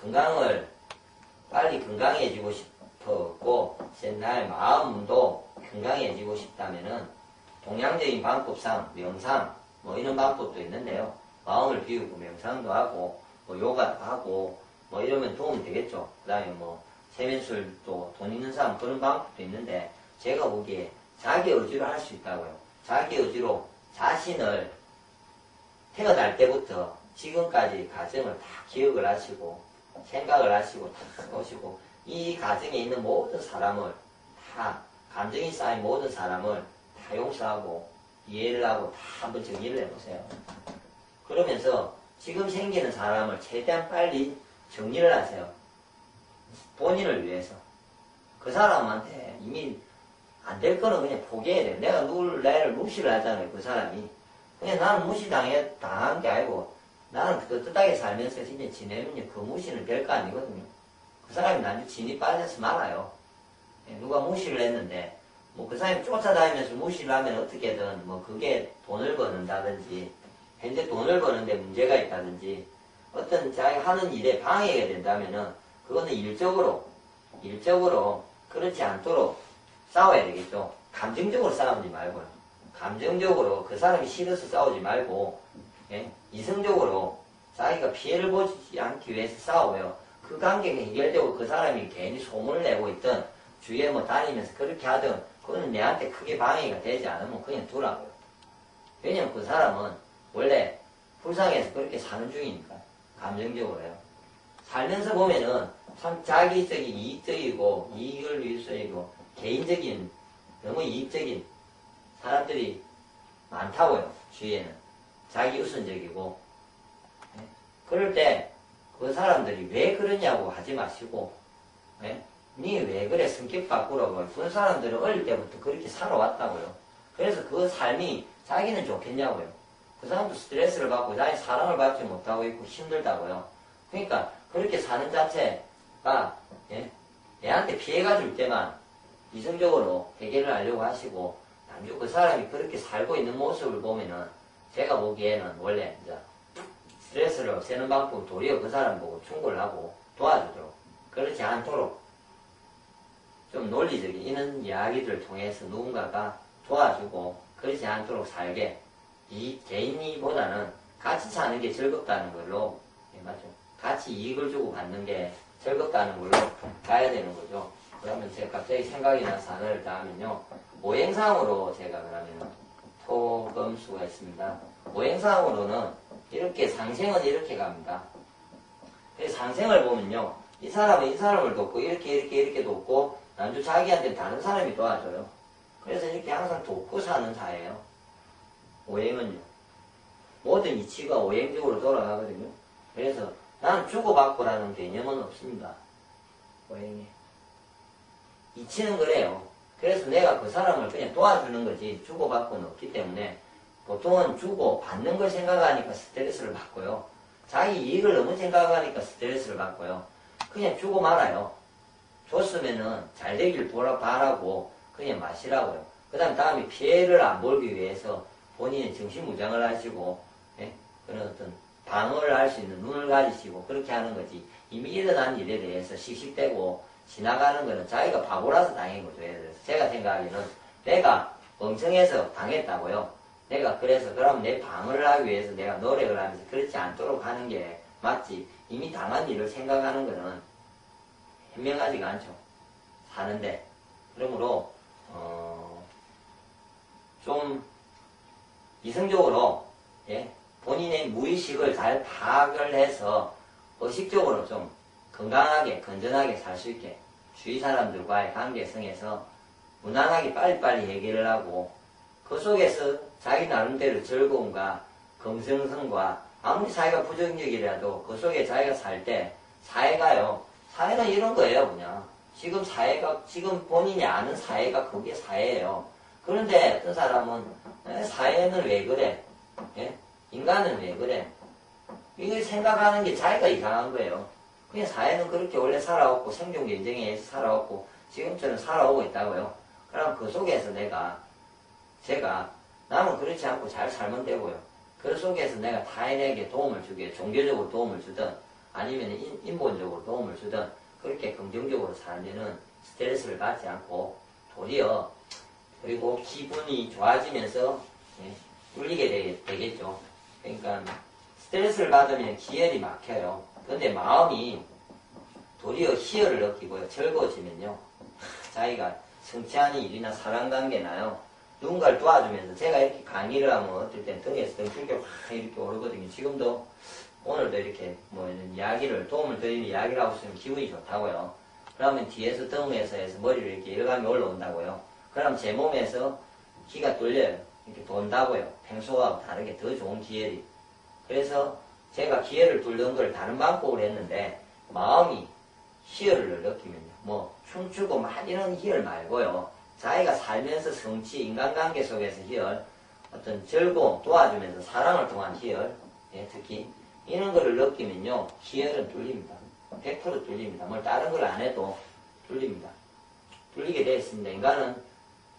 건강을 빨리 건강해지고 싶었고 나의 마음도 건강해지고 싶다면은 동양적인 방법상 명상 뭐 이런 방법도 있는데요. 마음을 비우고 명상도 하고 뭐 요가도 하고 뭐 이러면 도움이 되겠죠. 그 다음에 뭐 세면술도 돈 있는 사람 그런 방법도 있는데 제가 보기에 자기 의지로 할 수 있다고요. 자기 의지로 자신을 태어날 때부터 지금까지 가정을 다 기억을 하시고 생각을 하시고 다 오시고 이 가정에 있는 모든 사람을 다 감정이 쌓인 모든 사람을 다 용서하고 이해를 하고 다 한번 정리를 해보세요. 그러면서 지금 생기는 사람을 최대한 빨리 정리를 하세요. 본인을 위해서. 그 사람한테 이미 안 될 거는 그냥 포기해야 돼. 내가 누굴, 나를 무시를 하잖아요, 그 사람이. 그냥 나는 무시당해, 당한 게 아니고, 나는 떳떳하게 살면서 진짜 지내면 그 무시는 될거 아니거든요. 그 사람이 나한테 진이 빠져서 말아요. 예, 누가 무시를 했는데, 뭐 그 사람이 쫓아다니면서 무시를 하면 어떻게든 뭐 그게 돈을 버는다든지, 현재 돈을 버는데 문제가 있다든지, 어떤 자기 하는 일에 방해가 된다면은, 그거는 일적으로, 일적으로 그렇지 않도록 싸워야 되겠죠. 감정적으로 싸우지 말고요. 감정적으로 그 사람이 싫어서 싸우지 말고, 예? 이성적으로 자기가 피해를 보지 않기 위해서 싸워요. 그 관계가 해결되고 그 사람이 괜히 소문을 내고 있던 주위에 뭐 다니면서 그렇게 하든 그거는 내한테 크게 방해가 되지 않으면 그냥 두라고요. 왜냐면 그 사람은 원래 불쌍해서 그렇게 사는 중이니까 감정적으로요. 살면서 보면은 참 자기적인 이익적이고 이익을 위해서이고 개인적인 너무 이익적인 사람들이 많다고요. 주위에는 자기 우선적이고 네? 그럴 때 그 사람들이 왜 그러냐고 하지 마시고 네? 니왜 그래 성격 바꾸라고 그 사람들은 어릴 때부터 그렇게 살아왔다고요. 그래서 그 삶이 자기는 좋겠냐고요. 그 사람도 스트레스를 받고 자기 사랑을 받지 못하고 있고 힘들다고요. 그러니까 그렇게 사는 자체가 예? 얘한테 피해가 줄 때만 이성적으로 해결을 하려고 하시고 남주 그 사람이 그렇게 살고 있는 모습을 보면은 제가 보기에는 원래 이제 스트레스를 없애는 방법 도리어 그 사람 보고 충고를 하고 도와주도록 그렇지 않도록 좀 논리적인 이런 이야기들을 통해서 누군가가 도와주고 그렇지 않도록 살게 이 개인이보다는 같이 사는 게 즐겁다는 걸로 예, 맞죠? 같이 이익을 주고 받는 게 즐겁다는 걸로 가야 되는 거죠. 그러면 제가 갑자기 생각이 나서 하나를 다 하면요. 오행상으로 제가 그러면 토금수가 있습니다. 오행상으로는 이렇게 상생은 이렇게 갑니다. 상생을 보면요. 이 사람은 이 사람을 돕고 이렇게 이렇게 이렇게 돕고 남주 자기한테 다른 사람이 도와줘요. 그래서 이렇게 항상 돕고 사는 사예요. 오행은요. 모든 이치가 오행적으로 돌아가거든요. 그래서 나는 주고받고라는 개념은 없습니다. 오행에. 이치는 그래요. 그래서 내가 그 사람을 그냥 도와주는 거지 주고받고는 없기 때문에 보통은 주고 받는 걸 생각하니까 스트레스를 받고요. 자기 이익을 너무 생각하니까 스트레스를 받고요. 그냥 주고 말아요. 줬으면은 잘 되길 돌아 바라고 그냥 마시라고요. 그 다음 다음에 피해를 안 볼기 위해서 본인의 정신무장을 하시고 예? 그런 어떤 방어를 할 수 있는 눈을 가지시고 그렇게 하는 거지 이미 일어난 일에 대해서 씩씩대고 지나가는 거는 자기가 바보라서 당한 거죠. 들어서 제가 생각하기는 내가 멍청해서 당했다고요. 내가 그래서 그럼 내 방어를 하기 위해서 내가 노력을 하면서 그렇지 않도록 하는 게 맞지. 이미 당한 일을 생각하는 거는 현명하지가 않죠. 사는데. 그러므로 어, 좀 이성적으로 예? 본인의 무의식을 잘 파악을 해서 의식적으로 좀 건강하게 건전하게 살 수 있게 주위 사람들과의 관계성에서 무난하게 빨리빨리 해결을 하고 그 속에서 자기 나름대로 즐거움과 긍정성과 아무리 사회가 부정적이라도 그 속에 자기가 살 때 사회가요 사회는 이런 거예요 그냥. 지금 사회가 지금 본인이 아는 사회가 그게 사회예요. 그런데 어떤 사람은 사회는 왜 그래? 예? 인간은 왜 그래? 이걸 생각하는 게 자기가 이상한 거예요 그냥 사회는 그렇게 원래 살아왔고 생존 경쟁에 의해서 살아왔고 지금처럼 살아오고 있다고요. 그럼 그 속에서 내가 제가 남은 그렇지 않고 잘 살면 되고요. 그 속에서 내가 타인에게 도움을 주게 종교적으로 도움을 주든 아니면 인, 인본적으로 도움을 주든 그렇게 긍정적으로 살면은 스트레스를 받지 않고 도리어 그리고 기분이 좋아지면서 예, 뚫리게 되, 겠죠 그러니까 스트레스를 받으면 기혈이 막혀요. 근데 마음이 도리어 희열을 느끼고요. 즐거워지면요. 자기가 성취하는 일이나 사랑관계나요. 누군가를 도와주면서 제가 이렇게 강의를 하면 어떨 땐 등에서 등줄기 확 이렇게 오르거든요. 지금도 오늘도 이렇게 뭐 이런 이야기를 도움을 드리는 이야기를 하고 있으면 기분이 좋다고요. 그러면 뒤에서 등에서 해서 머리를 이렇게 일감이 올라온다고요. 그럼 제 몸에서 기가 뚫려요. 이렇게 돈다고요. 평소와 다르게 더 좋은 기회이. 그래서 제가 기회를 뚫는 걸 다른 방법으로 했는데 마음이 희열을 느끼면요. 뭐 춤추고 막 이런 희열 말고요. 자기가 살면서 성취, 인간관계 속에서 희열, 어떤 즐거움, 도와주면서 사랑을 통한 희열, 예, 특히 이런 거를 느끼면요. 희열은 뚫립니다. 100% 뚫립니다. 뭘 다른 걸 안 해도 뚫립니다. 뚫리게 되어 있습니다. 인간은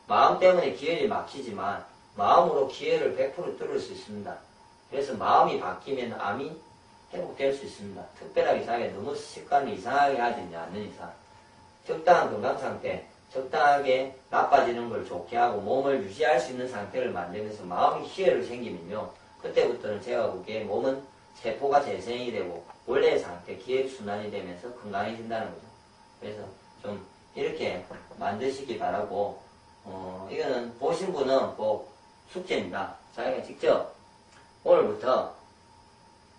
마음 때문에 기회를 막히지만 마음으로 기회를 100% 뚫을 수 있습니다. 그래서 마음이 바뀌면 암이 회복될 수 있습니다. 특별하게 자기가 너무 습관을 이상하게 하지 않는 이상 적당한 건강 상태, 적당하게 나빠지는 걸 좋게 하고 몸을 유지할 수 있는 상태를 만들면서 마음이 희열을 생기면요. 그때부터는 제가 보기에 몸은 세포가 재생이 되고 원래의 상태, 기획순환이 되면서 건강해진다는 거죠. 그래서 좀 이렇게 만드시기 바라고 어, 이거는 보신 분은 꼭 숙제입니다. 자기가 직접 오늘부터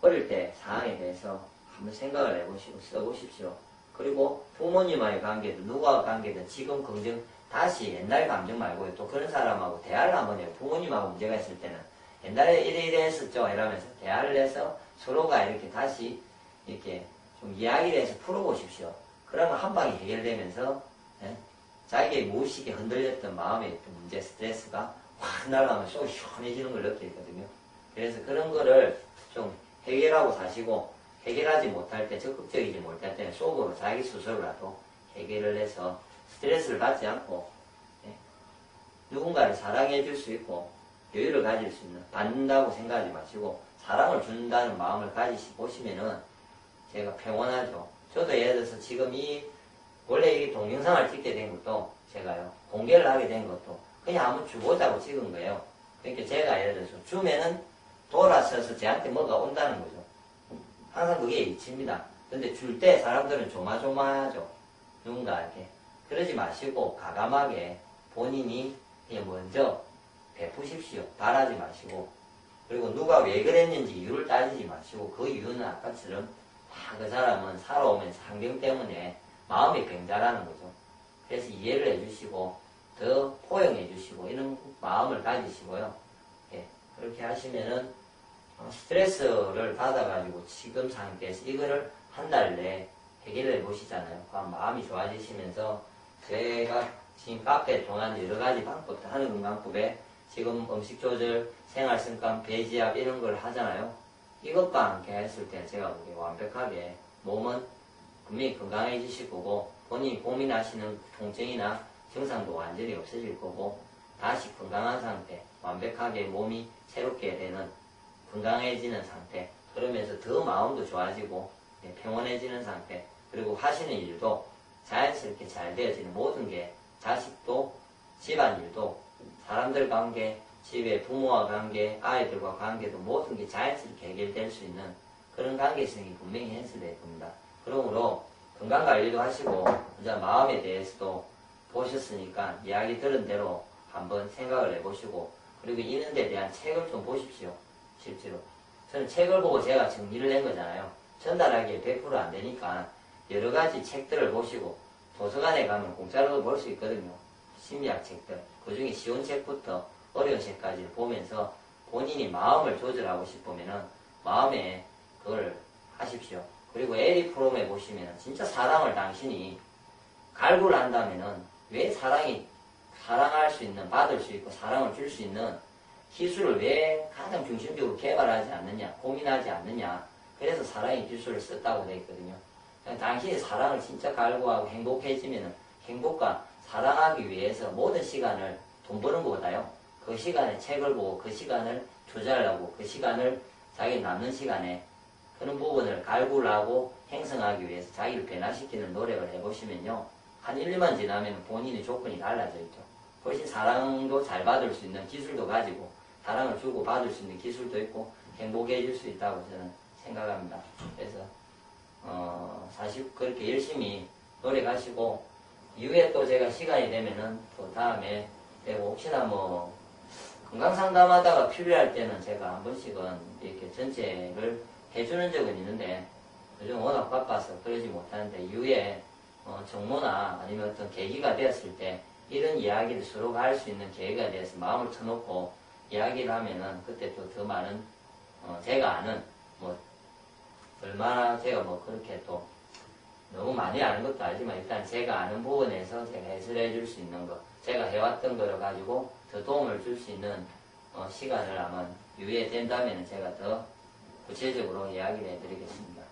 어릴 때 상황에 대해서 한번 생각을 해보시고 써보십시오. 그리고 부모님과의 관계든 누구와 관계든 지금 긍정 다시 옛날 감정 말고 또 그런 사람하고 대화를 한번 해요. 부모님하고 문제가 있을 때는 옛날에 이래 이래 했었죠 이러면서 대화를 해서 서로가 이렇게 다시 이렇게 좀 이야기를 해서 풀어보십시오. 그러면 한 방에 해결되면서 예? 자기의 무의식에 흔들렸던 마음의 문제 스트레스가 확 날아가면 쏙 시원해지는 걸 느끼거든요. 그래서 그런 거를 좀 해결하고 사시고 해결하지 못할 때 적극적이지 못할 때는 속으로 자기 스스로라도 해결을 해서 스트레스를 받지 않고 예? 누군가를 사랑해 줄 수 있고 여유를 가질 수 있는 받는다고 생각하지 마시고 사랑을 준다는 마음을 가지시 보시면은 제가 평온하죠. 저도 예를 들어서 지금 이 원래 이 동영상을 찍게 된 것도 제가요 공개를 하게 된 것도 그냥 한번 주보자고 찍은 거예요. 그러니까 제가 예를 들어서 주면은 돌아서서 저한테 뭐가 온다는 거죠. 항상 그게 이치입니다. 근데 줄 때 사람들은 조마조마하죠. 누군가한테. 그러지 마시고 가감하게 본인이 먼저 베푸십시오. 바라지 마시고. 그리고 누가 왜 그랬는지 이유를 따지지 마시고 그 이유는 아까처럼 다그 사람은 살아오면서 환경 때문에 마음이 병자라는 거죠. 그래서 이해를 해주시고 더 포용해 주시고 이런 마음을 가지시고요. 예, 그렇게 하시면은 어, 스트레스를 받아가지고 지금 상태에서 이거를 한 달 내에 해결해 보시잖아요. 그럼 마음이 좋아지시면서 제가 지금 카페에 통한 여러 가지 방법들 하는 건강법에 지금 음식 조절, 생활 습관, 배지압 이런 걸 하잖아요. 이것과 함께 했을 때 제가 보기에 완벽하게 몸은 분명히 건강해지실 거고 본인이 고민하시는 통증이나 증상도 완전히 없어질 거고 다시 건강한 상태, 완벽하게 몸이 새롭게 되는 건강해지는 상태, 그러면서 더 마음도 좋아지고 네, 평온해지는 상태, 그리고 하시는 일도 자연스럽게 잘 되어지는 모든 게 자식도 집안일도 사람들 관계, 집의 부모와 관계, 아이들과 관계도 모든 게 자연스럽게 해결될 수 있는 그런 관계성이 분명히 현실될 겁니다. 그러므로 건강관리도 하시고 이제 마음에 대해서도 보셨으니까 이야기 들은 대로 한번 생각을 해보시고 그리고 이런 데 대한 책을 좀 보십시오. 실제로. 저는 책을 보고 제가 정리를 낸 거잖아요. 전달하기에 100%안 되니까 여러 가지 책들을 보시고 도서관에 가면 공짜로도 볼 수 있거든요. 심리학 책들. 그 중에 쉬운 책부터 어려운 책까지 보면서 본인이 마음을 조절하고 싶으면은 마음에 그걸 하십시오. 그리고 에리 프롬에 보시면은 진짜 사랑을 당신이 갈구를 한다면은 왜 사랑이 사랑할 수 있는 받을 수 있고 사랑을 줄 수 있는 기술을 왜 가장 중심적으로 개발하지 않느냐, 고민하지 않느냐. 그래서 사랑의 기술을 썼다고 되어 있거든요. 당신이 사랑을 진짜 갈구하고 행복해지면 행복과 사랑하기 위해서 모든 시간을 돈 버는 것보다요. 그 시간에 책을 보고 그 시간을 투자하려고 그 시간을 자기 남는 시간에 그런 부분을 갈구를 하고 행성하기 위해서 자기를 변화시키는 노력을 해보시면요. 한 1, 2만 지나면 본인의 조건이 달라져 있죠. 훨씬 사랑도 잘 받을 수 있는 기술도 가지고 사랑을 주고 받을 수 있는 기술도 있고 행복해질 수 있다고 저는 생각합니다. 그래서 어, 사실 그렇게 열심히 노력하시고 이후에 또 제가 시간이 되면은 또 다음에 되고 혹시나 뭐 건강 상담하다가 필요할 때는 제가 한 번씩은 이렇게 전체를 해주는 적은 있는데 요즘 워낙 바빠서 그러지 못하는데 이후에 어, 정모나 아니면 어떤 계기가 되었을 때 이런 이야기를 서로가 할 수 있는 계기가 되어서 마음을 터놓고 이야기를 하면은 그때 또 더 많은 어, 제가 아는 뭐 얼마나 제가 뭐 그렇게 또 너무 많이 아는 것도 아니지만 일단 제가 아는 부분에서 제가 해설해 줄 수 있는 거 제가 해왔던 거를 가지고 더 도움을 줄 수 있는 어, 시간을 아마 유예 된다면 제가 더 구체적으로 이야기를 해드리겠습니다.